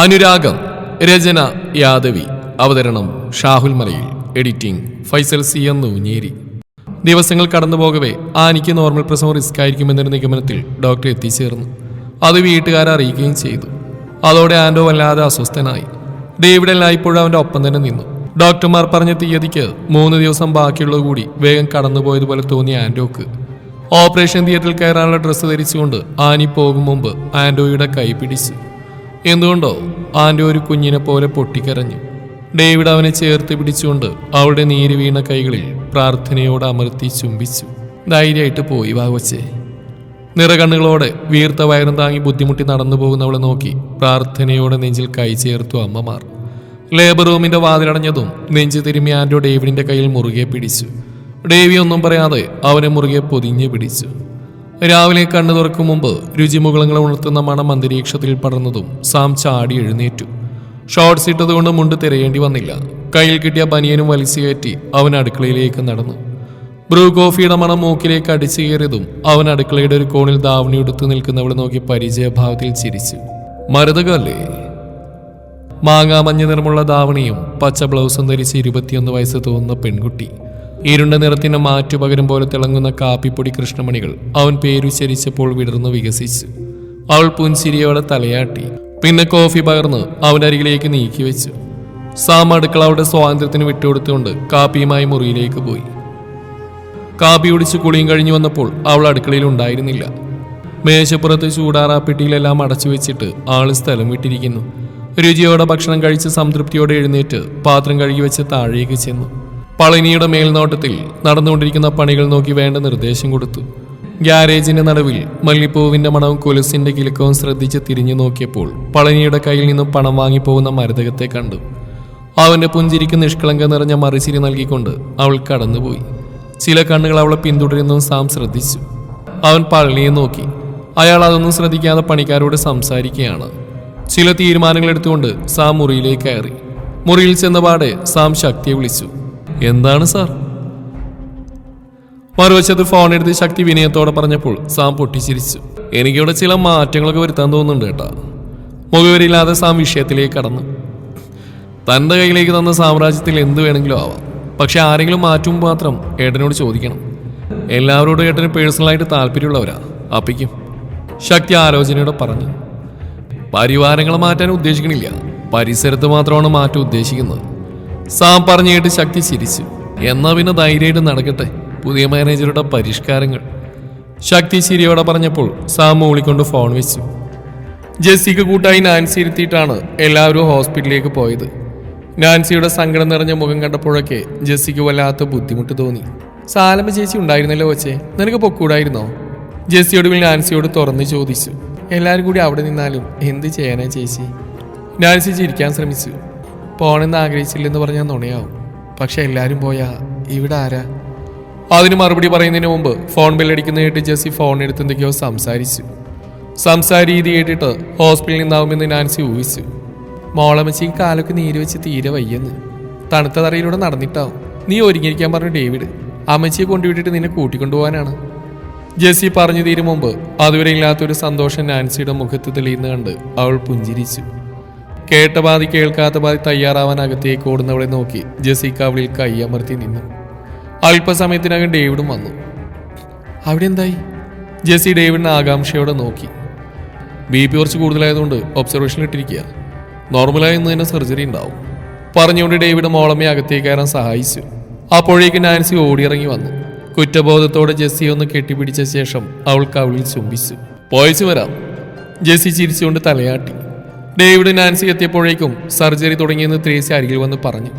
അനുരാഗം രചന യാദവി അവതരണം ഷാഹുൽ മലയിൽ എഡിറ്റിംഗ് ഫൈസൽ സി എന്ന് നൂഞ്ഞേരി. ദിവസങ്ങൾ കടന്നുപോകവേ ആനിക്ക് നോർമൽ പ്രസവം റിസ്ക് ആയിരിക്കുമെന്നൊരു നിഗമനത്തിൽ ഡോക്ടർ എത്തിച്ചേർന്നു. അത് വീട്ടുകാരെ അറിയിക്കുകയും ചെയ്തു. അതോടെ ആൻഡോ വല്ലാതെ അസ്വസ്ഥനായി. ഡേവിഡ് എല്ലായ്പ്പോഴും അവന്റെ ഒപ്പം തന്നെ നിന്നു. ഡോക്ടർമാർ പറഞ്ഞ തീയതിക്ക് മൂന്ന് ദിവസം ബാക്കിയുള്ളത് കൂടി വേഗം കടന്നുപോയതുപോലെ തോന്നിയ ആൻഡോക്ക് ഓപ്പറേഷൻ തിയേറ്ററിൽ കയറാനുള്ള ഡ്രസ്സ് ധരിച്ചുകൊണ്ട് ആനി പോകും മുമ്പ് ആൻഡോയുടെ കൈ പിടിച്ചു. എന്തുകൊണ്ടോ ആന്റെ ഒരു കുഞ്ഞിനെ പോലെ പൊട്ടിക്കരഞ്ഞു. ഡേവിഡ് അവനെ ചേർത്ത് പിടിച്ചുകൊണ്ട് അവളുടെ നീര് വീണ കൈകളിൽ പ്രാർത്ഥനയോട് അമർത്തി ചുംബിച്ചു. ധൈര്യമായിട്ട് പോയി വാവച്ചേ നിറകണ്ണുകളോടെ വീർത്ത വയറും താങ്ങി ബുദ്ധിമുട്ടി നടന്നു പോകുന്നവളെ നോക്കി പ്രാർത്ഥനയോടെ നെഞ്ചിൽ കൈ ചേർത്തു അമ്മമാർ. ലേബർ റൂമിന്റെ വാതിലടഞ്ഞതും നെഞ്ചു തിരുമ്മി ആൻഡോ ഡേവിഡിന്റെ കയ്യിൽ മുറുകെ പിടിച്ചു. ഡേവി ഒന്നും പറയാതെ അവനെ മുറുകെ പൊതിഞ്ഞു പിടിച്ചു. രാവിലെ കണ്ണു തുറക്കും മുമ്പ് രുചിമുകളങ്ങളെ ഉണർത്തുന്ന മണം അന്തരീക്ഷത്തിൽ പടർന്നതും സാം ചാടി എഴുന്നേറ്റു. ഷോർട്ട്സ് ഇട്ടതുകൊണ്ട് മുണ്ട് തിരയേണ്ടി വന്നില്ല. കയ്യിൽ കിട്ടിയ ബനിയനും വലിച്ചു കയറ്റി അവൻ അടുക്കളയിലേക്ക് നടന്നു. ബ്രൂ കോഫിയുടെ മണം മൂക്കിലേക്ക് അടിച്ചു കയറിയതും അവൻ അടുക്കളയുടെ ഒരു കോണിൽ ദാവണി എടുത്തു നിൽക്കുന്നവളെ നോക്കി പരിചയഭാവത്തിൽ ചിരിച്ചു. മരുതകല്ലേ? മാങ്ങാ മഞ്ഞ നിറമുള്ള ദാവണിയും പച്ച ബ്ലൗസും ധരിച്ച് ഇരുപത്തിയൊന്ന് വയസ്സ് തോന്നുന്ന പെൺകുട്ടി. ഇരുണ്ട നിറത്തിന് മാറ്റുപകരം പോലെ തിളങ്ങുന്ന കാപ്പിപ്പൊടി കൃഷ്ണമണികൾ അവൻ പേരുച്ചരിച്ചപ്പോൾ വിടർന്നു വികസിച്ചു. അവൾ പുൻചിരിയോടെ തലയാട്ടി. പിന്നെ കോഫി പകർന്ന് അവന്റെ അരികിലേക്ക് നീക്കി വെച്ചു. സാം അടുക്കള അവളുടെ സ്വാതന്ത്ര്യത്തിന് വിട്ടുകൊടുത്തുകൊണ്ട് കാപ്പിയുമായി മുറിയിലേക്ക് പോയി. കാപ്പി കുടിച്ച് കുളിയും കഴിഞ്ഞു വന്നപ്പോൾ അവൾ അടുക്കളയിൽ ഉണ്ടായിരുന്നില്ല. മേശപ്പുറത്ത് ചൂടാറാപ്പെട്ടിയിലെല്ലാം അടച്ചു വെച്ചിട്ട് ആൾ സ്ഥലം വിട്ടിരിക്കുന്നു. രുചിയോടെ ഭക്ഷണം കഴിച്ച് സംതൃപ്തിയോടെ എഴുന്നേറ്റ് പാത്രം കഴുകി വെച്ച് താഴേക്ക് ചെന്നു. പളനിയുടെ മേൽനോട്ടത്തിൽ നടന്നുകൊണ്ടിരിക്കുന്ന പണികൾ നോക്കി വേണ്ട നിർദ്ദേശം കൊടുത്തു. ഗ്യാരേജിന്റെ നടുവിൽ മല്ലിപ്പൂവിന്റെ മണവും കൊലുസിന്റെ കിലുക്കവും ശ്രദ്ധിച്ച് തിരിഞ്ഞു നോക്കിയപ്പോൾ പളനിയുടെ കയ്യിൽ നിന്നും പണം വാങ്ങിപ്പോകുന്ന മരതകത്തെ കണ്ടു. അവന്റെ പുഞ്ചിരിക്ക് നിഷ്കളങ്കം നിറഞ്ഞ മറിശിരി നൽകിക്കൊണ്ട് അവൾ കടന്നുപോയി. ചില കണ്ണുകൾ അവളെ പിന്തുടരുന്നതും സാം ശ്രദ്ധിച്ചു. അവൻ പളനിയെ നോക്കി. അയാൾ അതൊന്നും ശ്രദ്ധിക്കാതെ പണിക്കാരോട് സംസാരിക്കുകയാണ്. ചില തീരുമാനങ്ങൾ എടുത്തുകൊണ്ട് സാം മുറിയിലേക്ക് കയറി. മുറിയിൽ ചെന്നപാടെ സാം ശക്തിയെ വിളിച്ചു. എന്താണ് സാർ? മറുവശത്ത് ഫോൺ എടുത്ത് ശക്തി വിനയത്തോടെ പറഞ്ഞപ്പോൾ സാം പൊട്ടിച്ചിരിച്ചു. എനിക്കിവിടെ ചില മാറ്റങ്ങളൊക്കെ വരുത്താൻ തോന്നുന്നുണ്ട് കേട്ടാ. മുഖവരില്ലാതെ സാം വിഷയത്തിലേക്ക് കടന്നു. തന്റെ കയ്യിലേക്ക് തന്ന സാമ്രാജ്യത്തിൽ എന്ത് വേണമെങ്കിലും ആവാം. പക്ഷെ ആരെങ്കിലും മാറ്റും മാത്രം ഏട്ടനോട് ചോദിക്കണം. എല്ലാവരോടും ഏട്ടന് പേഴ്സണലായിട്ട് താല്പര്യമുള്ളവരാ. അപ്പിക്കും. ശക്തി ആലോചനയോടെ പറഞ്ഞു. പരിവാരങ്ങളെ മാറ്റാൻ ഉദ്ദേശിക്കണില്ല. പരിസരത്ത് മാത്രമാണ് മാറ്റം ഉദ്ദേശിക്കുന്നത്. സാം പറഞ്ഞു കേട്ട് ശക്തി ചിരിച്ചു. എന്നാ പിന്നെ ധൈര്യമായിട്ട് നടക്കട്ടെ പുതിയ മാനേജറുടെ പരിഷ്കാരങ്ങൾ. ശക്തി ചിരിയോടെ പറഞ്ഞപ്പോൾ സാം മൂളിക്കൊണ്ട് ഫോൺ വെച്ചു. ജെസ്സിക്ക് കൂട്ടായി നാൻസി ഇരുത്തിയിട്ടാണ് എല്ലാവരും ഹോസ്പിറ്റലിലേക്ക് പോയത്. നാൻസിയുടെ സങ്കടം നിറഞ്ഞ മുഖം കണ്ടപ്പോഴൊക്കെ ജെസ്സിക്ക് വല്ലാത്ത ബുദ്ധിമുട്ട് തോന്നി. സാലമ ചേച്ചി ഉണ്ടായിരുന്നല്ലോ കൊച്ചേ നിനക്ക് പൊക്കൂടായിരുന്നോ? ജെസ്സിയോട് പിന്നെ നാൻസിയോട് തുറന്ന് ചോദിച്ചു. എല്ലാവരും കൂടി അവിടെ നിന്നാലും എന്ത് ചെയ്യാനാ ചേച്ചി? നാൻസി ചിരിക്കാൻ ശ്രമിച്ചു. പോണെന്ന് ആഗ്രഹിച്ചില്ലെന്ന് പറഞ്ഞാൽ നുണയാവും. പക്ഷെ എല്ലാവരും പോയാ ഇവിടെ ആരാ? അതിന് മറുപടി പറയുന്നതിന് മുമ്പ് ഫോൺ ബില്ലടിക്കുന്ന കേട്ട് ജെസ്സി ഫോൺ എടുത്ത് എന്തൊക്കെയോ സംസാരിച്ചു. സംസാര രീതി കേട്ടിട്ട് ഹോസ്പിറ്റലിൽ നിന്നാവുമെന്ന് നാൻസി ഊഹിച്ചു. മോളമച്ചിക്ക് കാലൊക്കെ നീര് വെച്ച് തീരെ വയ്യെന്ന്. തണുത്ത തറയിലൂടെ നടന്നിട്ടാവും. നീ ഒരുങ്ങിയിരിക്കാൻ പറഞ്ഞു ഡേവിഡ്. അമ്മച്ചിയെ കൊണ്ടുവിട്ടിട്ട് നിന്നെ കൂട്ടിക്കൊണ്ടുപോകാനാണ്. ജെസ്സി പറഞ്ഞു തീരും മുമ്പ് അതുവരെ ഇല്ലാത്തൊരു സന്തോഷം നാൻസിയുടെ മുഖത്ത് തെളിയുന്ന കണ്ട് അവൾ പുഞ്ചിരിച്ചു. കേട്ട പാതി കേൾക്കാത്ത പാതി തയ്യാറാവാൻ അകത്തേക്ക് ഓടുന്നവളെ നോക്കി ജെസിക്ക അവളിൽ കൈയമർത്തി നിന്നു. അല്പസമയത്തിനകം ഡേവിഡും വന്നു. അവിടെ എന്തായി? ജെസി ഡേവിഡിനെ ആകാംക്ഷയോടെ നോക്കി. ബി പി കുറച്ച് കൂടുതലായതുകൊണ്ട് ഒബ്സർവേഷനിൽ ഇട്ടിരിക്കുക. നോർമലായി ഇന്ന് തന്നെ സർജറി ഉണ്ടാവും. പറഞ്ഞുകൊണ്ട് ഡേവിഡ് മോളമ്മയെ അകത്തേക്ക് കയറാൻ സഹായിച്ചു. അപ്പോഴേക്ക് നാൻസി ഓടിയിറങ്ങി വന്നു. കുറ്റബോധത്തോടെ ജെസ്സി ഒന്ന് കെട്ടിപ്പിടിച്ച ശേഷം അവൾ കവിളിൽ ചുംബിച്ചു. പോയച്ചു വരാം. ജെസ്സി ചിരിച്ചുകൊണ്ട് തലയാട്ടി. ഡേവിഡ് നാൻസി എത്തിയപ്പോഴേക്കും സർജറി തുടങ്ങിയെന്ന് ത്രേസി അരികിൽ വന്ന് പറഞ്ഞു.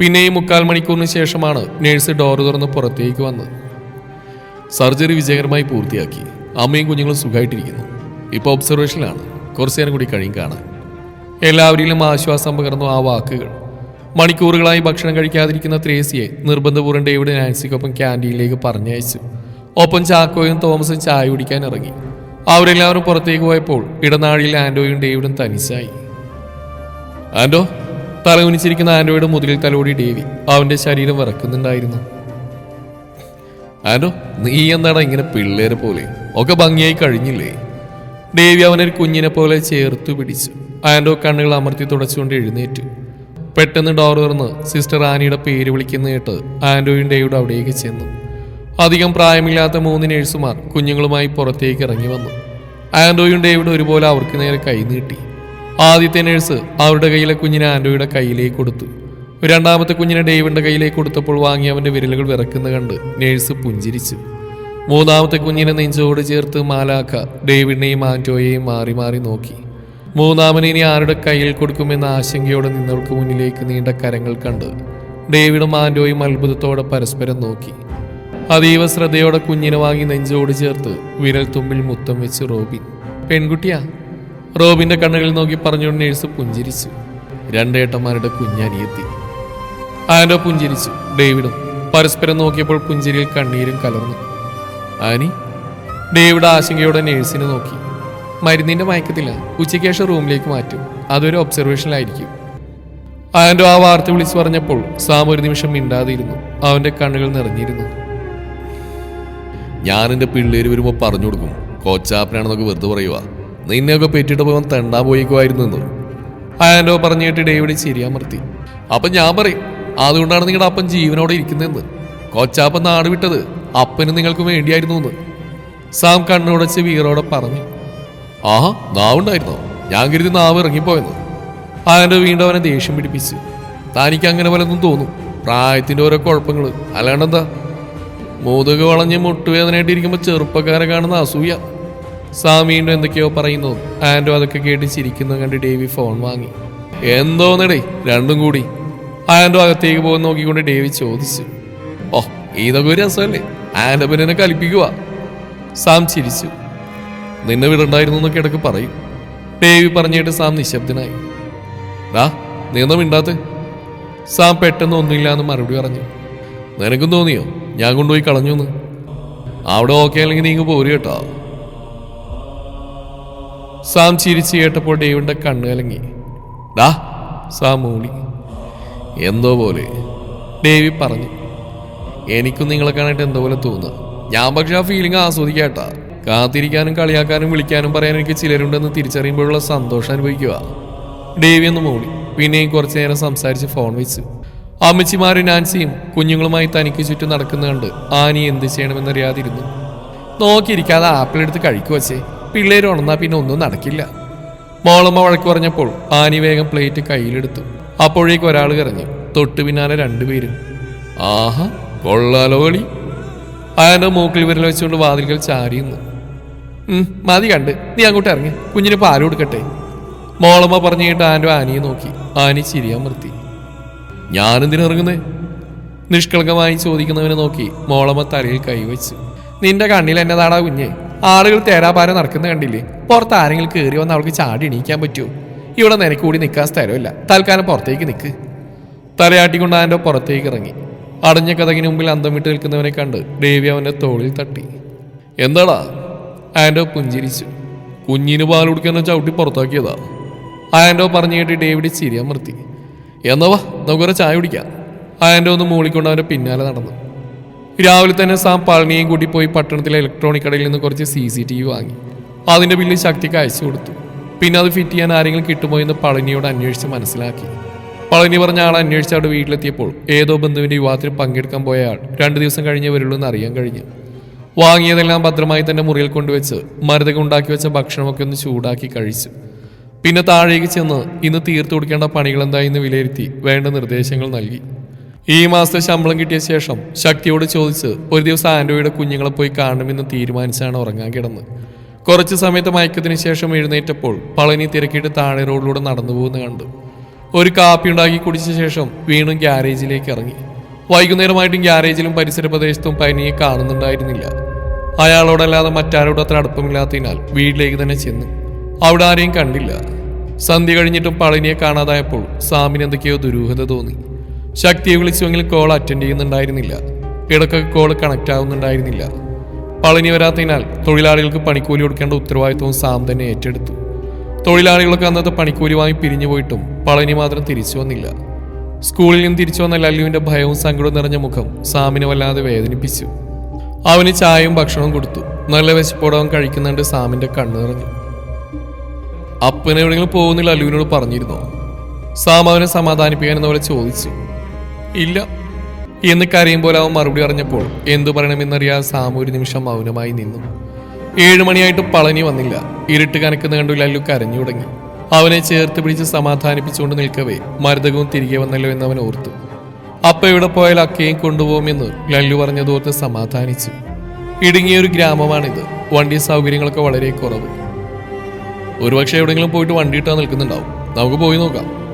പിന്നെയും മുക്കാൽ മണിക്കൂറിന് ശേഷമാണ് നേഴ്സ് ഡോർ തുറന്ന് പുറത്തേക്ക് വന്നത്. സർജറി വിജയകരമായി പൂർത്തിയാക്കി. അമ്മയും കുഞ്ഞുങ്ങളും സുഖമായിട്ടിരിക്കുന്നു. ഇപ്പോൾ ഒബ്സർവേഷനിലാണ്. കുറച്ച് നേരം കൂടി കഴിയും കാണാൻ. എല്ലാവരിലും ആശ്വാസം പകർന്നു ആ വാക്കുകൾ. മണിക്കൂറുകളായി ഭക്ഷണം കഴിക്കാതിരിക്കുന്ന ത്രേസിയെ നിർബന്ധപൂർവം ഡേവിഡ് നാൻസിക്കൊപ്പം ക്യാന്റീനിലേക്ക് പറഞ്ഞയച്ചു. ഒപ്പം ചാക്കോയും തോമസും ചായ കുടിക്കാൻ ഇറങ്ങി. അവരെല്ലാവരും പുറത്തേക്ക് പോയപ്പോൾ ഇടനാഴിയിൽ ആൻഡോയും ഡേവിഡും തനിച്ചായി. ആൻഡോ തലകുനിച്ചിരിക്കുന്ന ആൻഡോയുടെ മുതലിൽ തലോടി ഡേവി അവന്റെ ശരീരം വിറക്കുന്നുണ്ടായിരുന്നു. ആൻഡോ നീ എന്താണ് ഇങ്ങനെ പിള്ളേരെ പോലെ? ഒക്കെ ഭംഗിയായി കഴിഞ്ഞില്ലേ? ഡേവി അവനൊരു കുഞ്ഞിനെ പോലെ ചേർത്തു പിടിച്ചു. ആൻഡോ കണ്ണുകൾ അമർത്തി തുടച്ചുകൊണ്ട് എഴുന്നേറ്റു. പെട്ടെന്ന് ഡോർ തുറന്ന് സിസ്റ്റർ ആനിയുടെ പേര് വിളിക്കുന്ന കേട്ട് ആൻഡോയും ഡേവിഡും അവിടേക്ക് ചെന്നു. അധികം പ്രായമില്ലാത്ത മൂന്ന് നേഴ്സുമാർ കുഞ്ഞുങ്ങളുമായി പുറത്തേക്ക് ഇറങ്ങി വന്നു. ആൻഡ്രോയും ഡേവിഡ് ഒരുപോലെ അവർക്ക് നേരെ കൈ നീട്ടി. ആദ്യത്തെ നേഴ്സ് അവരുടെ കയ്യിലെ കുഞ്ഞിനെ ആൻഡ്രോയുടെ കയ്യിലേക്ക് കൊടുത്തു. രണ്ടാമത്തെ കുഞ്ഞിനെ ഡേവിഡിന്റെ കയ്യിലേക്ക് കൊടുത്തപ്പോൾ വാങ്ങി അവന്റെ വിരലുകൾ വിറക്കുന്ന കണ്ട് നേഴ്സ് പുഞ്ചിരിച്ചു. മൂന്നാമത്തെ കുഞ്ഞിനെ നെഞ്ചോട് ചേർത്ത് മാലാക്ക ഡേവിഡിനെയും ആന്റോയെയും മാറി മാറി നോക്കി. മൂന്നാമനെ ഇനി ആരുടെ കയ്യിൽ കൊടുക്കുമെന്ന ആശങ്കയോടെ നിന്നവർക്ക് മുന്നിലേക്ക് നീണ്ട കരങ്ങൾ കണ്ട് ഡേവിഡും ആന്റോയും അത്ഭുതത്തോടെ പരസ്പരം നോക്കി. അതീവ ശ്രദ്ധയോടെ കുഞ്ഞിനെ വാങ്ങി നെഞ്ചോട് ചേർത്ത് വിരൽ തുമ്പിൽ മുത്തം വെച്ച് റോബിൻ. പെൺകുട്ടിയാ റോബിന്റെ കണ്ണുകളിൽ നോക്കി പറഞ്ഞുകൊണ്ട് നേഴ്സ് പുഞ്ചിരിച്ചു. രണ്ടേട്ടന്മാരുടെ കുഞ്ഞനിയെത്തി. ആൻഡോ പുഞ്ചിരിച്ചു. ഡേവിഡും പരസ്പരം നോക്കിയപ്പോൾ പുഞ്ചിരിയിൽ കണ്ണീരും കലർന്നു. ആനി ഡേവിഡ് ആശങ്കയോടെ നേഴ്സിനെ നോക്കി. മരുന്നിന്റെ മയക്കത്തില്ല. ഉച്ചയ്ക്ക് ശേഷം റൂമിലേക്ക് മാറ്റും. അതൊരു ഒബ്സർവേഷനിലായിരിക്കും ആൻഡോ ആ വാർത്ത വിളിച്ചു പറഞ്ഞപ്പോൾ സാം ഒരു നിമിഷം മിണ്ടാതിരുന്നു. അവന്റെ കണ്ണുകൾ നിറഞ്ഞിരുന്നു. ഞാൻ എന്റെ പിള്ളേര് വരുമ്പോൾ പറഞ്ഞു കൊടുക്കും കോച്ചാപ്പനാണെന്നൊക്കെ വെറുതെ പറയുക നിന്നെയൊക്കെ പെറ്റിട്ട് പോകാൻ തെണ്ടാൻ പോയിക്കുമായിരുന്നു എന്ന് ആൻഡോ പറഞ്ഞിട്ട് ഡേവിഡ് ചിരിയാമർത്തി അപ്പം ഞാൻ പറയും അതുകൊണ്ടാണ് നിങ്ങളുടെ അപ്പൻ ജീവനോടെ ഇരിക്കുന്നതെന്ന്. കോച്ചാപ്പൻ നാട് വിട്ടത് അപ്പന് നിങ്ങൾക്ക് വേണ്ടിയായിരുന്നു എന്ന് സാം കണ്ണുടച്ച് വീറോടെ പറഞ്ഞു. ആഹാ നാവുണ്ടായിരുന്നോ? ഞാൻ കരുതി നാവ് ഇറങ്ങിപ്പോയെന്ന്. അയാന്റെ വീണ്ടും അവനെ ദേഷ്യം പിടിപ്പിച്ചു. തനിക്ക് അങ്ങനെ പോലൊന്നും തോന്നും? പ്രായത്തിന്റെ ഓരോ കുഴപ്പങ്ങൾ അല്ലാണ്ടെന്താ മുതുക് വളഞ്ഞ് മുട്ടുവേദനയായിട്ട് ഇരിക്കുമ്പോൾ ചെറുപ്പക്കാരെ കാണുന്ന അസൂയ. സാം വീണ്ടും എന്തൊക്കെയോ പറയുന്നു ആൻഡോ അതൊക്കെ കേട്ട് ചിരിക്കുന്നത് കണ്ട് ഡേവി ഫോൺ വാങ്ങി. എന്തോന്നടേ രണ്ടും കൂടി. ആൻഡോ അകത്തേക്ക് പോകുന്ന നോക്കിക്കൊണ്ട് ഡേവി ചോദിച്ചു. ഓ ഇതൊക്കെ ഒരു രസമല്ലേ? ആൻഡോ പിന്നെ എന്നെ കലിപ്പിക്കുക സാം ചിരിച്ചു. നിന്നെ വിടണ്ടായിരുന്നു എന്നൊക്കെ ഇടയ്ക്ക് പറയും. ഡേവി പറഞ്ഞിട്ട് സാം നിശബ്ദനായി. ഡാ നീ എന്താ മിണ്ടാത്തെ? സാം പെട്ടെന്ന് ഒന്നുമില്ല എന്ന് മറുപടി പറഞ്ഞു. നിനക്കും തോന്നിയോ? ഞാൻ കൊണ്ടുപോയി കളഞ്ഞു എന്ന്. അവിടെ ഓക്കെ അല്ലെങ്കിൽ നീങ്ങ് പോരു കേട്ടോ. സാം ചിരിച്ച് കേട്ടപ്പോൾ ഡേവിന്റെ കണ്ണ് കലങ്ങി. ഡാ സാം മൂളി എന്തോ പോലെ ഡേവി പറഞ്ഞു. എനിക്കും നിങ്ങളെ കാണാനായിട്ട് എന്തോ പോലെ തോന്നുക ഞാൻ പക്ഷെ ആ ഫീലിംഗ് ആസ്വദിക്കാട്ടാ കാത്തിരിക്കാനും കളിയാക്കാനും വിളിക്കാനും പറയാൻ എനിക്ക് ചിലരുണ്ടെന്ന് തിരിച്ചറിയുമ്പോഴുള്ള സന്തോഷം അനുഭവിക്കുക. ഡേവി ഒന്ന് മൂളി പിന്നെയും കുറച്ചു നേരം സംസാരിച്ച് ഫോൺ വെച്ചു. അമ്മച്ചിമാരും നാൻസിയും കുഞ്ഞുങ്ങളുമായി തനിക്ക് ചുറ്റും നടക്കുന്ന കണ്ട് ആനി എന്ത് ചെയ്യണമെന്നറിയാതിരുന്നു. നോക്കിയിരിക്കാതെ ആപ്പിൾ എടുത്ത് കഴിക്കുവച്ചേ പിള്ളേർ ഉണർന്നാൽ പിന്നെ ഒന്നും നടക്കില്ല. മോളമ്മ വഴക്ക് പറഞ്ഞപ്പോൾ ആനി വേഗം പ്ലേറ്റ് കയ്യിലെടുത്തു. അപ്പോഴേക്ക് ഒരാൾ കരഞ്ഞു. തൊട്ടു പിന്നാലെ രണ്ടുപേരും. ആഹാ കൊള്ളാലോ കളി അയാളുടെ മൂക്കിൽ വിരൽ വെച്ചുകൊണ്ട് വാതിലുകൾ ചാരിയുന്നു മതി കണ്ട്. നീ അങ്ങോട്ട് ഇറങ്ങി. കുഞ്ഞിന് പാൽ കൊടുക്കട്ടെ. മോളമ്മ പറഞ്ഞു കേട്ട് ആന്റെ ആനിയെ നോക്കി. ആനി ചിരിയാൻ ഞാനെന്തിനാ ഇറങ്ങുന്നേ നിഷ്കളങ്കമായി ചോദിക്കുന്നവനെ നോക്കി മോളമ്മ തലയിൽ കൈവച്ചു. നിന്റെ കണ്ണിൽ എന്നതാടാ കുഞ്ഞെ? ആളുകൾ തേരാപാരം നടക്കുന്ന കണ്ടില്ലേ? പുറത്ത് ആരെങ്കിലും കയറി വന്ന് അവൾക്ക് ചാടി എണീക്കാൻ പറ്റുമോ ഇവിടെ നിനക്ക് കൂടി നിൽക്കാൻ സ്ഥലമില്ല. തൽക്കാലം പുറത്തേക്ക് നിൽക്ക് തലയാട്ടിക്കൊണ്ട് അവന്റെ പുറത്തേക്ക് ഇറങ്ങി. അടഞ്ഞ കഥകിന് മുമ്പിൽ അന്തം വിട്ട് നിൽക്കുന്നവനെ കണ്ട് ദേവി അവന്റെ തോളിൽ തട്ടി. എന്താടാ? ആൻഡോ പുഞ്ചിരിച്ചു കുഞ്ഞിന് പാൽ കൊടുക്കാൻ ചവിട്ടി പുറത്താക്കിയതാ? ആൻഡോ പറഞ്ഞു കേട്ട് ഡേവിഡ് ചിരിയമർത്തി എന്നാ വാ നമുക്കൊരു ചായ കുടിക്കാം. ആൻഡോ ഒന്ന് മൂളിക്കൊണ്ട് അവന്റെ പിന്നാലെ നടന്നു. രാവിലെ തന്നെ സാം പളനിയും കൂട്ടി പോയി പട്ടണത്തിലെ ഇലക്ട്രോണിക് കടയിൽ നിന്ന് കുറച്ച് സി സി ടി വി വാങ്ങി. അതിന്റെ ബില്ല് ശക്തിക്ക് അയച്ചു കൊടുത്തു. പിന്നെ അത് ഫിറ്റ് ചെയ്യാൻ ആരെങ്കിലും കിട്ടുമോ എന്ന് പളനിയോട് അന്വേഷിച്ച് മനസ്സിലാക്കി. പളനി പറഞ്ഞ ആൾ അന്വേഷിച്ച് അവിടെ വീട്ടിലെത്തിയപ്പോൾ ഏതോ ബന്ധുവിന്റെ വിവാഹത്തിൽ പങ്കെടുക്കാൻ പോയ ആൾ രണ്ട് ദിവസം കഴിഞ്ഞേ വരുള്ളൂ എന്ന് അറിയാൻ കഴിഞ്ഞു. വാങ്ങിയതെല്ലാം ഭദ്രമായി തന്നെ മുറിയിൽ കൊണ്ടുവച്ച് മരുതൊക്കെ ഉണ്ടാക്കി വെച്ച ഭക്ഷണമൊക്കെ ഒന്ന് ചൂടാക്കി കഴിച്ചു. പിന്നെ താഴേക്ക് ചെന്ന് ഇന്ന് തീർത്തു കൊടുക്കേണ്ട പണികൾ എന്തായെന്ന് വിലയിരുത്തി വേണ്ട നിർദ്ദേശങ്ങൾ നൽകി. ഈ മാസത്തെ ശമ്പളം കിട്ടിയ ശേഷം ശക്തിയോട് ചോദിച്ച് ഒരു ദിവസം ആൻഡോയുടെ കുഞ്ഞുങ്ങളെ പോയി കാണണമെന്ന് തീരുമാനിച്ചാണ് ഉറങ്ങാൻ കിടന്ന് കുറച്ച് സമയത്ത് മയക്കത്തിന് ശേഷം എഴുന്നേറ്റപ്പോൾ പളനി തിരക്കിയിട്ട് താഴെ റോഡിലൂടെ നടന്നു പോകുന്ന കണ്ടു. ഒരു കാപ്പി ഉണ്ടാക്കി കുടിച്ച ശേഷം വീണ്ടും ഗ്യാരേജിലേക്ക് ഇറങ്ങി. വൈകുന്നേരമായിട്ടും ഗ്യാരേജിലും പരിസര പ്രദേശത്തും പനിയെ കാണുന്നുണ്ടായിരുന്നില്ല. അയാളോടല്ലാതെ മറ്റാരോടും അത്ര അടുപ്പമില്ലാത്തതിനാൽ വീട്ടിലേക്ക് തന്നെ ചെന്നു. അവിടെ ആരെയും കണ്ടില്ല. സന്ധ്യ കഴിഞ്ഞിട്ടും പളനിയെ കാണാതായപ്പോൾ സാമിന് എന്തൊക്കെയോ ദുരൂഹത തോന്നി. ശക്തിയെ വിളിച്ചുവെങ്കിലും കോൾ അറ്റൻഡ് ചെയ്യുന്നുണ്ടായിരുന്നില്ല. ഇടയ്ക്കൊക്കെ കോൾ കണക്ട് ആവുന്നുണ്ടായിരുന്നില്ല. പളനി വരാത്തതിനാൽ തൊഴിലാളികൾക്ക് പണിക്കൂലി കൊടുക്കേണ്ട ഉത്തരവാദിത്വവും സാം തന്നെ ഏറ്റെടുത്തു. തൊഴിലാളികളൊക്കെ അന്നത്തെ പണിക്കൂലി വാങ്ങി പിരിഞ്ഞു പോയിട്ടും പളനി മാത്രം തിരിച്ചു വന്നില്ല. സ്കൂളിൽ നിന്ന് തിരിച്ചു വന്ന ലല്ലുവിന്റെ ഭയവും സങ്കടവും നിറഞ്ഞ മുഖം സാമിനെ വല്ലാതെ വേദനിപ്പിച്ചു. അവന് ചായയും ഭക്ഷണവും കൊടുത്തു. നല്ല വിശപ്പോടവും കഴിക്കുന്നുണ്ട് സാമിന്റെ കണ്ണു നിറഞ്ഞു. അപ്പനെ എവിടെയെങ്കിലും പോകുന്നില്ല അല്ലുവിനോട് പറഞ്ഞിരുന്നോ? സാമാവിനെ സമാധാനിപ്പിക്കാൻ എന്നവരെ ചോദിച്ചു. ഇല്ല. എന്ന് കരയുമ്പോൾ അവൻ മറുപടി അറിഞ്ഞപ്പോൾ എന്തു പറയണമെന്നറിയാതെ സാമു ഒരു നിമിഷം മൗനമായി നിന്നു. ഏഴു മണിയായിട്ട് പളനി വന്നില്ല. ഇരുട്ട് കനക്കുന്ന കണ്ടു ലല്ലു കരഞ്ഞു തുടങ്ങി. അവനെ ചേർത്ത് പിടിച്ച് സമാധാനിപ്പിച്ചുകൊണ്ട് നിൽക്കവേ മരുതകവും തിരികെ വന്നല്ലോ എന്ന് അവൻ ഓർത്തു. അപ്പ ഇവിടെ പോയാൽ അക്കയും കൊണ്ടുപോകുമെന്ന് ലല്ലു പറഞ്ഞതോർത്ത് സമാധാനിച്ചു. ഇടുങ്ങിയൊരു ഗ്രാമമാണിത്. വണ്ടി സൗകര്യങ്ങളൊക്കെ വളരെ കുറവ്. ഒരുപക്ഷെ എവിടെയെങ്കിലും പോയിട്ട് വണ്ടി ഇട്ടാ നിൽക്കുന്നുണ്ടാവും. നമുക്ക് പോയി നോക്കാം.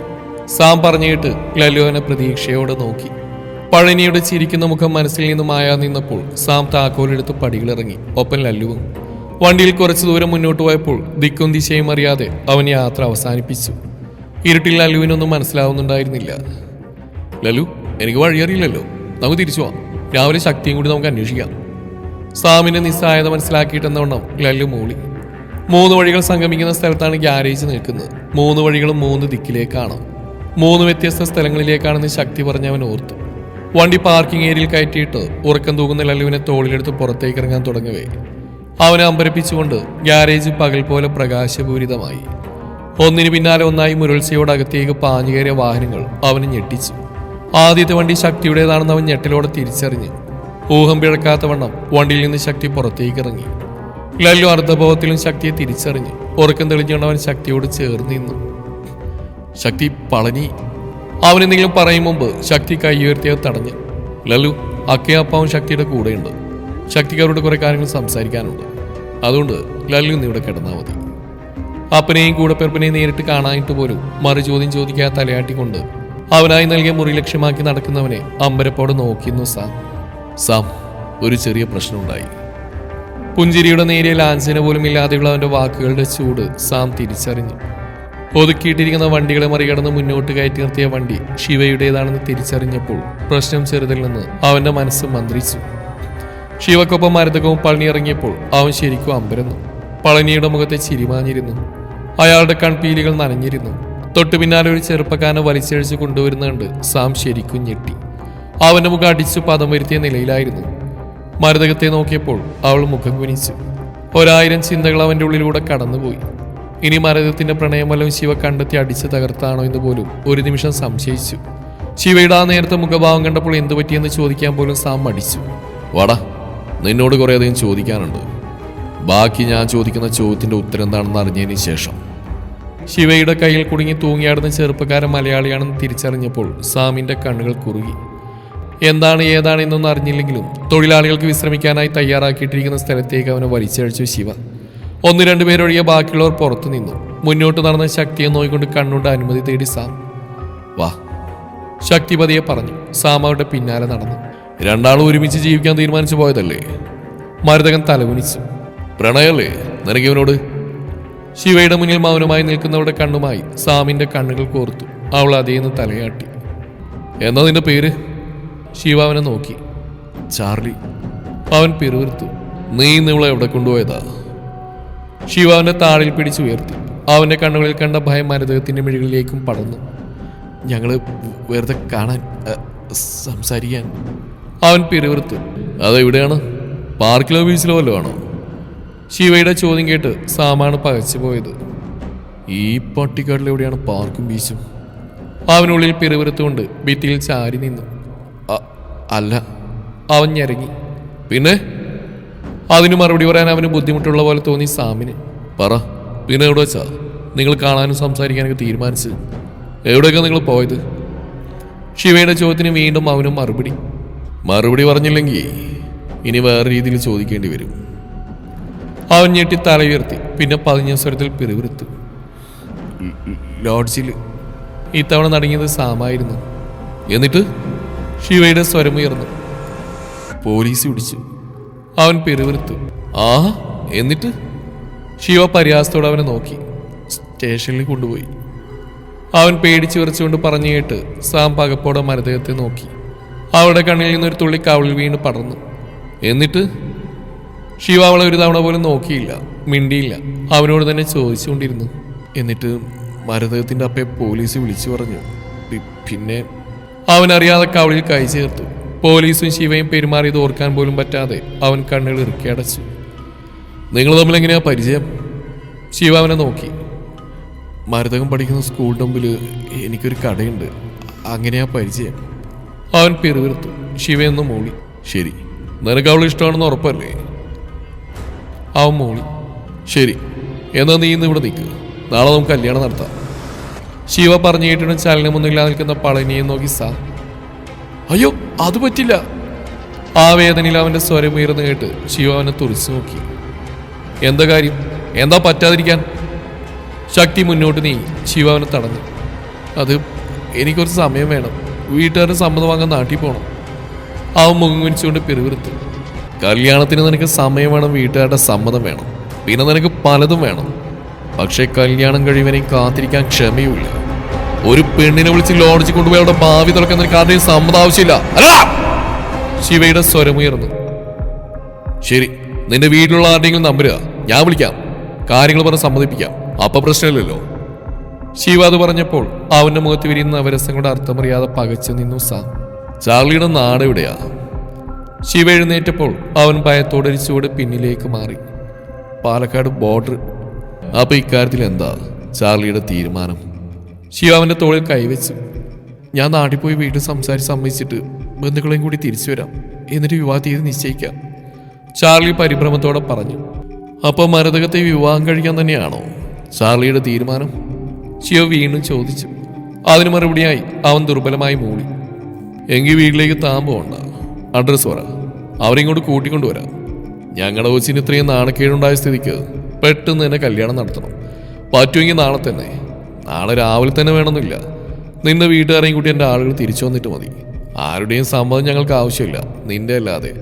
സാം പറഞ്ഞിട്ട് ലല്ലു അവനെ പ്രതീക്ഷയോടെ നോക്കി. പഴനിയുടെ ചിരിക്കുന്ന മുഖം മനസ്സിൽ നിന്ന് മായാ നിന്നപ്പോൾ സാം താക്കോലെടുത്ത് പടികളിറങ്ങി ഒപ്പം ലല്ലുവും. വണ്ടിയിൽ കുറച്ചു ദൂരം മുന്നോട്ട് പോയപ്പോൾ ദിക്കും ദിശയും അറിയാതെ അവൻ യാത്ര അവസാനിപ്പിച്ചു. ഇരുട്ടിൽ ലല്ലുവിനൊന്നും മനസ്സിലാവുന്നുണ്ടായിരുന്നില്ല. ലല്ലു എനിക്ക് വഴിയറിയില്ലല്ലോ. നമുക്ക് തിരിച്ചു പോവാം. രാവിലെ ശക്തിയും കൂടി നമുക്ക് അന്വേഷിക്കാം. സാമിന്റെ നിസ്സായത മനസ്സിലാക്കിയിട്ടെന്നവണ്ണം ലല്ലു മൂളി. മൂന്ന് വഴികൾ സംഗമിക്കുന്ന സ്ഥലത്താണ് ഗ്യാരേജ് നിൽക്കുന്നത്. മൂന്ന് വഴികളും മൂന്ന് ദിക്കിലേക്കാണ്. മൂന്ന് വ്യത്യസ്ത സ്ഥലങ്ങളിലേക്കാണെന്ന് ശക്തി പറഞ്ഞവൻ ഓർത്തു. വണ്ടി പാർക്കിംഗ് ഏരിയയിൽ കയറ്റിയിട്ട് ഉറക്കം തൂകുന്ന ലല്ലുവിനെ തോളിലെടുത്ത് പുറത്തേക്ക് ഇറങ്ങാൻ തുടങ്ങവേ. അവനെ അമ്പരപ്പിച്ചുകൊണ്ട് ഗ്യാരേജ് പകൽ പോലെ പ്രകാശപൂരിതമായി. ഒന്നിന് പിന്നാലെ ഒന്നായി മുരൾച്ചയോട് അകത്തേക്ക് പാഞ്ഞു കയറിയ വാഹനങ്ങൾ അവനെ ഞെട്ടിച്ചു. ആദ്യത്തെ വണ്ടി ശക്തിയുടേതാണെന്ന് അവൻ ഞെട്ടലോടെ തിരിച്ചറിഞ്ഞു. ഊഹം പിഴക്കാത്ത വണ്ണം വണ്ടിയിൽ നിന്ന് ശക്തി പുറത്തേക്ക് ഇറങ്ങി. ലല്ലു അർദ്ധബോധത്തിലും ശക്തിയെ തിരിച്ചറിഞ്ഞു ഉറക്കം തെളിഞ്ഞവൻ ശക്തിയോട് ചേർന്ന് നിന്നു. ശക്തി പളനി. അവൻ എന്തെങ്കിലും പറയും മുമ്പ് ശക്തി കൈ ഉയർത്തിയത് തടഞ്ഞു. ലല്ലു അക്കയപ്പാവും ശക്തിയുടെ കൂടെയുണ്ട്. ശക്തിക്കാരോട് കുറെ കാര്യങ്ങൾ സംസാരിക്കാനുണ്ട്. അതുകൊണ്ട് ലല്ലു ഇന്ന് ഇവിടെ കിടന്നാൽ മതി. അപ്പനെയും കൂടപ്പിറപ്പിനെയും നേരിട്ട് കാണാനായിട്ട് പോലും മറു ചോദ്യം ചോദിക്കാതെ തലയാട്ടിക്കൊണ്ട് അവനായി നൽകിയ മുറി ലക്ഷ്യമാക്കി നടക്കുന്നവനെ അമ്പരപ്പോടെ നോക്കിയിരുന്നു സാം. സാം ഒരു ചെറിയ പ്രശ്നമുണ്ടായി. പുഞ്ചിരിയുടെ നേരിയ ലാഞ്ചന പോലും ഇല്ലാതെയുള്ള അവന്റെ വാക്കുകളുടെ ചൂട് സാം തിരിച്ചറിഞ്ഞു. ഒതുക്കിയിട്ടിരിക്കുന്ന വണ്ടികളെ മറികടന്ന് മുന്നോട്ട് കയറ്റി നിർത്തിയ വണ്ടി ശിവയുടേതാണെന്ന് തിരിച്ചറിഞ്ഞപ്പോൾ പ്രശ്നം ചെറുതിൽ നിന്ന് അവന്റെ മനസ്സ് മന്ത്രിച്ചു. ശിവക്കൊപ്പം മരതകവും പളനി ഇറങ്ങിയപ്പോൾ അവൻ ശരിക്കും അമ്പരന്നു. പളനിയുടെ മുഖത്തെ ചിരിമാഞ്ഞിരുന്നു. അയാളുടെ കൺപീലികൾ നനഞ്ഞിരുന്നു. തൊട്ടു പിന്നാലെ ഒരു ചെറുപ്പക്കാരനെ വലിച്ചഴിച്ച് കൊണ്ടുവരുന്നുണ്ട് സാം ശരിക്കും ഞെട്ടി. അവന്റെ മുഖം അടിച്ചു പദം വരുത്തിയ നിലയിലായിരുന്നു. മരതകത്തെ നോക്കിയപ്പോൾ അവൾ മുഖം കുനിച്ചു. ഒരായിരം ചിന്തകൾ അവന്റെ ഉള്ളിലൂടെ കടന്നുപോയി. ഇനി മരതത്തിന്റെ പ്രണയമല്ലോ ശിവ കണ്ടെത്തി അടിച്ചു തകർത്താണോ എന്ന് പോലും ഒരു നിമിഷം സംശയിച്ചു. ശിവയുടെ ആ നേരത്തെ മുഖഭാവം കണ്ടപ്പോൾ എന്തു പറ്റിയെന്ന് ചോദിക്കാൻ പോലും സാം മടിച്ചു. വാടാ നിന്നോട് കുറേ അധികം ചോദിക്കാനുണ്ട്. ബാക്കി ഞാൻ ചോദിക്കുന്ന ചോദ്യത്തിന്റെ ഉത്തരം എന്താണെന്ന് അറിഞ്ഞതിന് ശേഷം. ശിവയുടെ കയ്യിൽ കുടുങ്ങി തൂങ്ങിയാടുന്ന ചെറുപ്പക്കാരൻ മലയാളിയാണെന്ന് തിരിച്ചറിഞ്ഞപ്പോൾ സാമിന്റെ കണ്ണുകൾ കുറുകി. എന്താണ് ഏതാണ് എന്നൊന്നും അറിഞ്ഞില്ലെങ്കിലും തൊഴിലാളികൾക്ക് വിശ്രമിക്കാനായി തയ്യാറാക്കിയിട്ടിരിക്കുന്ന സ്ഥലത്തേക്ക് അവനെ വലിച്ചഴിച്ചു ശിവ. ഒന്ന് രണ്ടു പേരൊഴിയ ബാക്കിയുള്ളവർ പുറത്തു നിന്നു. മുന്നോട്ട് നടന്ന ശക്തിയെ നോയിക്കൊണ്ട് കണ്ണുകൊണ്ട് അനുമതി തേടി സാം വാ. ശക്തി പതിയെ പറഞ്ഞു. സാം അവരുടെ പിന്നാലെ നടന്നു. രണ്ടാളും ഒരുമിച്ച് ജീവിക്കാൻ തീരുമാനിച്ചു പോയതല്ലേ? മരുതകൻ തലകുനിച്ചു. പ്രണയല്ലേ നിനക്ക് ശിവയുടെ മുന്നിൽ മൗനമായി നിൽക്കുന്നവരുടെ കണ്ണുമായി സാമിന്റെ കണ്ണുകൾ കോർത്തു. അവൾ അതേന്ന് തലയാട്ടി. എന്നാ നിന്റെ പേര്? ശിവ അവനെ നോക്കി. ചാർലി. അവൻ പിറുവിർത്തു നീ ഇന്ന് ഇവളെ എവിടെ കൊണ്ടുപോയതാ? ശിവ അവന്റെ താഴിൽ പിടിച്ചുയർത്തി അവന്റെ കണ്ണുകളിൽ കണ്ട ഭയം മരതകത്തിന്റെ മിഴികളിലേക്കും പടർന്നു. ഞങ്ങൾ വെറുതെ കാണാൻ സംസാരിക്കാൻ. അവൻ പിറുവിർത്തു അതെവിടെയാണ് പാർക്കിലോ ബീച്ചിലോ വല്ലോ ആണോ? ശിവയുടെ ചോദ്യം കേട്ട് സാമാണ് പകച്ചു പോയത്. ഈ പട്ടിക്കാട്ടിലെവിടെയാണ് പാർക്കും ബീച്ചും? അവനുള്ളിൽ പിറുവിറുത്തുകൊണ്ട് ഭിത്തിയിൽ ചാരി നിന്നു. അല്ല. അവൻ ഞെരങ്ങി പിന്നെ? അതിന് മറുപടി പറയാൻ അവന് ബുദ്ധിമുട്ടുള്ള പോലെ തോന്നി സാമിന്. പറ. പിന്നെ എവിടെ വെച്ചാ? നിങ്ങൾ കാണാനും സംസാരിക്കാനൊക്കെ തീരുമാനിച്ചു എവിടെയൊക്കെ നിങ്ങൾ പോയത്? ശിവയുടെ ചോദ്യത്തിന് വീണ്ടും അവനും മറുപടി. മറുപടി പറഞ്ഞില്ലെങ്കിൽ ഇനി വേറെ രീതിയിൽ ചോദിക്കേണ്ടി വരും. അവൻ ഞെട്ടി തല ഉയർത്തി. പിന്നെ പതിഞ്ഞ സ്വരത്തിൽ പിറുവിറുത്തു ലോഡ്ജിൽ ഇത്തവണ നടങ്ങിയത് സാമായിരുന്നു. എന്നിട്ട്? ശിവയുടെ സ്വരമുയർന്നു പോലീസ് പിടിച്ചു. അവൻ പിറുവിറുത്തു ആ എന്നിട്ട്? ശിവ പരിഹാസത്തോടെ അവനെ നോക്കി. സ്റ്റേഷനിൽ കൊണ്ടുപോയി. അവൻ പേടിച്ചു വിറച്ചുകൊണ്ട് പറഞ്ഞു കേട്ട് സാം പകപ്പോടെ മരദേഹത്തെ നോക്കി. അവളുടെ കണ്ണിൽ നിന്നൊരു തുള്ളി കവിളിൽ വീണ് പടർന്നു. എന്നിട്ട്? ശിവ അവളെ ഒരു തവണ പോലും നോക്കിയില്ല മിണ്ടിയില്ല. അവനോട് തന്നെ ചോദിച്ചുകൊണ്ടിരുന്നു. എന്നിട്ട് മരദേഹത്തിന്റെ അപ്പയെ പോലീസ് വിളിച്ചു പറഞ്ഞു. പിന്നെ അവൻ അറിയാതെ കവളിൽ കൈ ചേർത്തു. പോലീസും ശിവയും പെരുമാറിയത് ഓർക്കാൻ പോലും പറ്റാതെ അവൻ കണ്ണുകൾ ഇറുക്കി അടച്ചു. നിങ്ങൾ തമ്മിൽ എങ്ങനെയാ പരിചയം? ശിവ അവനെ നോക്കി. മരുതകം പഠിക്കുന്ന സ്കൂളിന്റെ മുമ്പിൽ എനിക്കൊരു കടയുണ്ട്. അങ്ങനെയാ പരിചയം. അവൻ പിറുവിറുത്തു ശിവയെന്ന് മൂളി. ശരി. നിനക്ക് അവൾ ഇഷ്ടമാണെന്ന് ഉറപ്പല്ലേ? അവൻ മൂളി. ശരി. എന്നാ നീ ഇന്ന് ഇവിടെ നിൽക്കുക നാളെ നമുക്ക് കല്യാണം നടത്താം. ശിവ പറഞ്ഞു കേട്ടിട്ടും ചലനമൊന്നുമില്ലാതെ നിൽക്കുന്ന പളനിയെ നോക്കി സാ. അയ്യോ അത് പറ്റില്ല. ആ വേദനയിൽ അവന്റെ സ്വരം ഉയർന്നു കേട്ട് ശിവ അവനെ തുറച്ചു നോക്കി. എന്താ കാര്യം? എന്താ പറ്റാതിരിക്കാൻ? ശക്തി മുന്നോട്ട് നീ ശിവ അവനെ തടഞ്ഞു. അത് എനിക്കൊരു സമയം വേണം. വീട്ടുകാരുടെ സമ്മതം വാങ്ങാൻ നാട്ടിൽ പോകണം അവൻ മുഖം വിളിച്ചുകൊണ്ട് പിറുവിറുത്തു കല്യാണത്തിന് നിനക്ക് സമയം വേണം വീട്ടുകാരുടെ സമ്മതം വേണം. പിന്നെ നിനക്ക് പലതും വേണം. പക്ഷേ കല്യാണം കഴിവനെ കാത്തിരിക്കാൻ ക്ഷമയുമില്ല. ഒരു പെണ്ണിനെ വിളിച്ച് ലോഡ്ജിൽ കൊണ്ടുപോയി അവിടെ ഭാവി തുറക്കുന്ന നിനക്ക് ആരുടെയും സമ്മതം ആവശ്യമില്ല. അല്ല ശിവയുടെ സ്വരമുയർന്നു. ശരി നിന്റെ വീട്ടിലുള്ള ആരുടെയെങ്കിലും നമ്പരുക ഞാൻ വിളിക്കാം. കാര്യങ്ങൾ പറഞ്ഞ് സമ്മതിപ്പിക്കാം. അപ്പൊ പ്രശ്നമില്ലല്ലോ. ശിവ അത് പറഞ്ഞപ്പോൾ അവന്റെ മുഖത്ത് വിരിയുന്ന അവരസങ്ങളുടെ അർത്ഥമറിയാതെ പകച്ചു നിന്നു സാ. ചാർലിയുടെ നാട് എവിടെയാ? ശിവ എഴുന്നേറ്റപ്പോൾ അവൻ ഭയത്തോടരിച്ചുകൊണ്ട് പിന്നിലേക്ക് മാറി. പാലക്കാട് ബോർഡർ അപ്പൊ ഇക്കാര്യത്തിൽ എന്താ ചാർലിയുടെ തീരുമാനം? ശിവ അവന്റെ തോളിൽ കൈവച്ചു ഞാൻ നാട്ടിൽ പോയി വീട്ടിൽ സംസാരിച്ച് സമ്മതിച്ചിട്ട് ബന്ധുക്കളെയും കൂടി തിരിച്ചു വരാം. എന്നിട്ട് വിവാഹ തീയതി നിശ്ചയിക്കാം. ചാർലി പരിഭ്രമത്തോടെ പറഞ്ഞു അപ്പൊ മരതകത്തെ വിവാഹം കഴിക്കാൻ തന്നെയാണോ? ചാർലിയുടെ തീരുമാനം ശിവ വീണ്ടും ചോദിച്ചു. അതിന് മറുപടിയായി അവൻ ദുർബലമായി മൂളി എങ്കിൽ വീട്ടിലേക്ക് താൻ പോകണ്ട അഡ്രസ് പറ. അവരിങ്ങോട്ട് കൂട്ടിക്കൊണ്ടുവരാം ഞങ്ങളുടെ കൊച്ചിന് ഇത്രയും നാണക്കേടുണ്ടായ സ്ഥിതിക്ക് പെട്ടെന്ന് തന്നെ കല്യാണം നടത്തണം. പറ്റുമെങ്കിൽ നാളെ തന്നെ. നാളെ രാവിലെ തന്നെ വേണമെന്നില്ല. നിന്റെ വീട്ടുകാരെയും കൂട്ടി എന്റെ ആളുകൾ തിരിച്ചു വന്നിട്ട് മതി. ആരുടെയും സമ്മതം ഞങ്ങൾക്ക് ആവശ്യമില്ല. നിന്റെ അല്ലാതെ.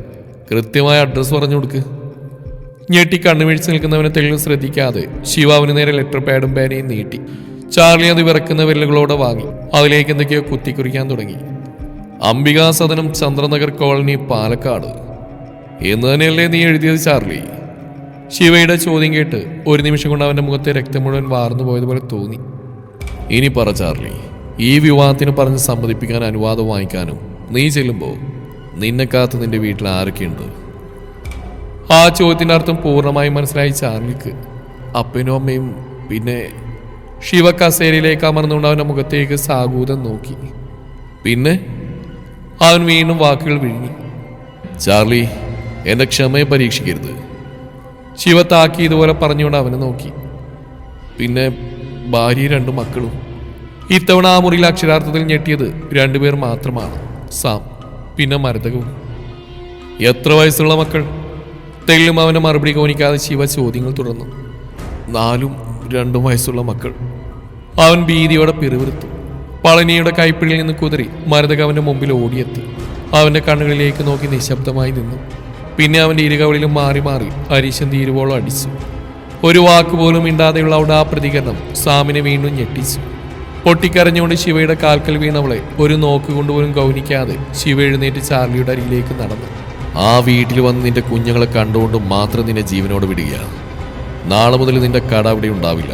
കൃത്യമായ അഡ്രസ്സ് പറഞ്ഞു കൊടുക്ക്. ഞെട്ടി കണ്ണുവീഴ്ച നിൽക്കുന്നവനെ തെളിവ് ശ്രദ്ധിക്കാതെ ശിവാവിന് നേരെ ലെറ്റർ പാഡും പേനയും നീട്ടി. ചാർലി അത് വിറക്കുന്ന വിരലുകളോടെ വാങ്ങി. അതിലേക്ക് എന്തൊക്കെയോ കുത്തിക്കുറിക്കാൻ തുടങ്ങി. അംബികാ സദനം ചന്ദ്രനഗർ കോളനി പാലക്കാട്. എന്ന് തന്നെയല്ലേ നീ എഴുതിയത് ചാർലി? ശിവയുടെ ചോദ്യം കേട്ട് ഒരു നിമിഷം കൊണ്ട് അവന്റെ മുഖത്തെ രക്തം മുഴുവൻ വാർന്നു പോയതുപോലെ തോന്നി. ഇനി പറ ചാർലി. ഈ വിവാഹത്തിന് പറഞ്ഞ് സമ്മതിപ്പിക്കാൻ അനുവാദം വാങ്ങിക്കാനും നീ ചെല്ലുമ്പോൾ നിന്നെ കാത്ത് നിന്റെ വീട്ടിൽ ആരൊക്കെയുണ്ട്? ആ ചോദ്യത്തിനർത്ഥം പൂർണമായും മനസ്സിലായി ചാർലിക്ക്. അപ്പനും അമ്മയും പിന്നെ ശിവ കസേരയിലേക്ക് അമർന്നുകൊണ്ട് അവന്റെ മുഖത്തേക്ക് സാഗൂതം നോക്കി. പിന്നെ അവൻ വീണ്ടും വാക്കുകൾ വിഴുങ്ങി. ചാർലി എന്റെ ക്ഷമയെ പരീക്ഷിക്കരുത്. ശിവ താക്കി ഇതുപോലെ പറഞ്ഞുകൊണ്ട് അവനെ നോക്കി. പിന്നെ ഭാര്യയും രണ്ട് മക്കളും. ഇത്തവണ ആ മുറിയിൽ അക്ഷരാർത്ഥത്തിൽ ഞെട്ടിയത് രണ്ടുപേർ മാത്രമാണ്. സാം പിന്നെ മരതകവും എത്ര വയസ്സുള്ള മക്കൾ? തെല്ലും അവനെ മറുപടി കോനിക്കാതെ ശിവ ചോദ്യങ്ങൾ തുടർന്നു. നാലും രണ്ടും വയസ്സുള്ള മക്കൾ. അവൻ ഭീതിയോടെ പിറുവിറുത്തു പളനിയുടെ കൈപ്പിടിയിൽ നിന്ന് കുതിരി മരതക അവന്റെ മുമ്പിൽ ഓടിയെത്തി. അവന്റെ കണ്ണുകളിലേക്ക് നോക്കി നിശബ്ദമായി നിന്നു. പിന്നെ അവന്റെ ഇരുകവളിലും മാറി മാറി അരീശൻ തീരുവോളം അടിച്ചു. ഒരു വാക്ക് പോലും മിണ്ടാതെയുള്ള അവിടെ ആ പ്രതികരണം സാമിനെ വീണ്ടും ഞെട്ടിച്ചു. പൊട്ടിക്കരഞ്ഞുകൊണ്ട് ശിവയുടെ കാൽക്കൽ വീണവളെ ഒരു നോക്ക് കൊണ്ടുപോലും ഗൗനിക്കാതെ ശിവ എഴുന്നേറ്റ് ചാർലിയുടെ അരികിലേക്ക് നടന്നു. ആ വീട്ടിൽ വന്ന് നിന്റെ കുഞ്ഞുങ്ങളെ കണ്ടുകൊണ്ട് മാത്രം നിന്നെ ജീവനോട് വിടുകയാണ്. നാളെ മുതൽ നിന്റെ കട അവിടെ ഉണ്ടാവില്ല.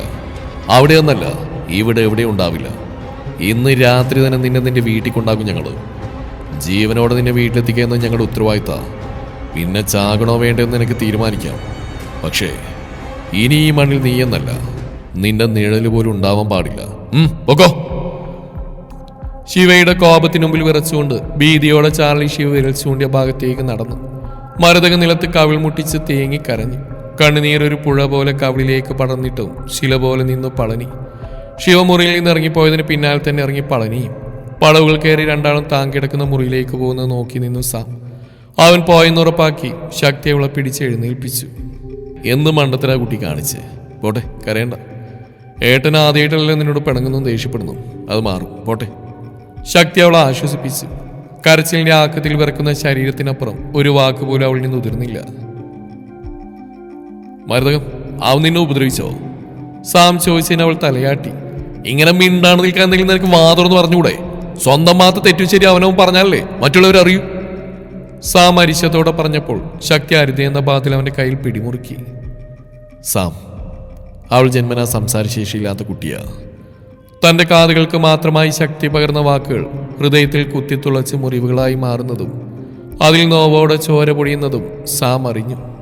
അവിടെ ഒന്നല്ല ഇവിടെ എവിടെ ഉണ്ടാവില്ല. ഇന്ന് രാത്രി തന്നെ നിന്നെ നിന്റെ വീട്ടിൽ കൊണ്ടാകും ഞങ്ങൾ ജീവനോടെ നിന്നെ വീട്ടിലെത്തിക്കുന്നത് ഞങ്ങളുടെ ഉത്തരവാദിത്ത പിന്നെ ചാകണോ വേണ്ടെന്ന് എനിക്ക് തീരുമാനിക്കാം. പക്ഷേ ഇനി ഈ മണ്ണിൽ നീയെന്നല്ല നിന്റെ നിഴൽ പോലും ഉണ്ടാവാൻ പാടില്ല. ശിവയുടെ കോപത്തിനുമ്പിൽ വിറച്ചുകൊണ്ട് ഭീതിയോടെ ചാർലി ശിവ വിരൽ ചൂണ്ടിയ ഭാഗത്തേക്ക് നടന്നു. മരതക നിലത്ത് കവിൾ മുട്ടിച്ച് തേങ്ങി കരഞ്ഞു. കണ്ണുനീരൊരു പുഴ പോലെ കവിളിലേക്ക് പടർന്നിട്ടും ശില പോലെ നിന്നു പളനി. ശിവമുറിയിൽ നിന്ന് ഇറങ്ങിപ്പോയതിന് പിന്നാലെ തന്നെ ഇറങ്ങി പളനിയും പടവുകൾ കയറി രണ്ടാളും താങ്കിടക്കുന്ന മുറിയിലേക്ക് പോകുന്നത് നോക്കി നിന്നു സാം. അവൻ പോയെന്നുറപ്പാക്കി ശക്തി അവളെ പിടിച്ച് എഴുന്നേൽപ്പിച്ചു. എന്ത് മണ്ടത്തിനാ കുട്ടി കാണിച്ച്? പോട്ടെ കരയണ്ട. ഏട്ടൻ ആദ്യമായിട്ടല്ലേ നിന്നോട് പിണങ്ങുന്നു ദേഷ്യപ്പെടുന്നു. അത് മാറും. പോട്ടെ. ശക്തി അവളെ ആശ്വസിപ്പിച്ചു. കരച്ചിലിന്റെ ആക്കത്തിൽ വിറക്കുന്ന ശരീരത്തിനപ്പുറം ഒരു വാക്ക് പോലും അവളിൽ നിന്ന് ഉതിർന്നില്ല. മരുതകം അവൻ നിന്നെ ഉപദ്രവിച്ചോ? സാം ചോദിച്ചതിന് അവൾ തലയാട്ടി. ഇങ്ങനെ മിണ്ടാണ് നിൽക്കാൻ എന്തെങ്കിലും നിനക്ക് മാതൃന്ന് പറഞ്ഞുകൂടെ? സ്വന്തം മാത്രം തെറ്റു ശരി അവനവൻ പറഞ്ഞാലേ മറ്റുള്ളവർ അറിയൂ സാം അരിശത്തോടെ പറഞ്ഞപ്പോൾ ശക്തി അരുതി എന്ന ഭാഗത്തിൽ അവന്റെ കയ്യിൽ പിടിമുറുക്കി. സാം അവൾ ജന്മന സംസാരശേഷിയില്ലാത്ത കുട്ടിയാ. തന്റെ കാതുകൾക്ക് മാത്രമായി ശക്തി പകർന്ന വാക്കുകൾ ഹൃദയത്തിൽ കുത്തിത്തുളച്ച് മുറിവുകളായി മാറുന്നതും അതിൽ നോവോടെ ചോര പൊടിയുന്നതും സാം അറിഞ്ഞു.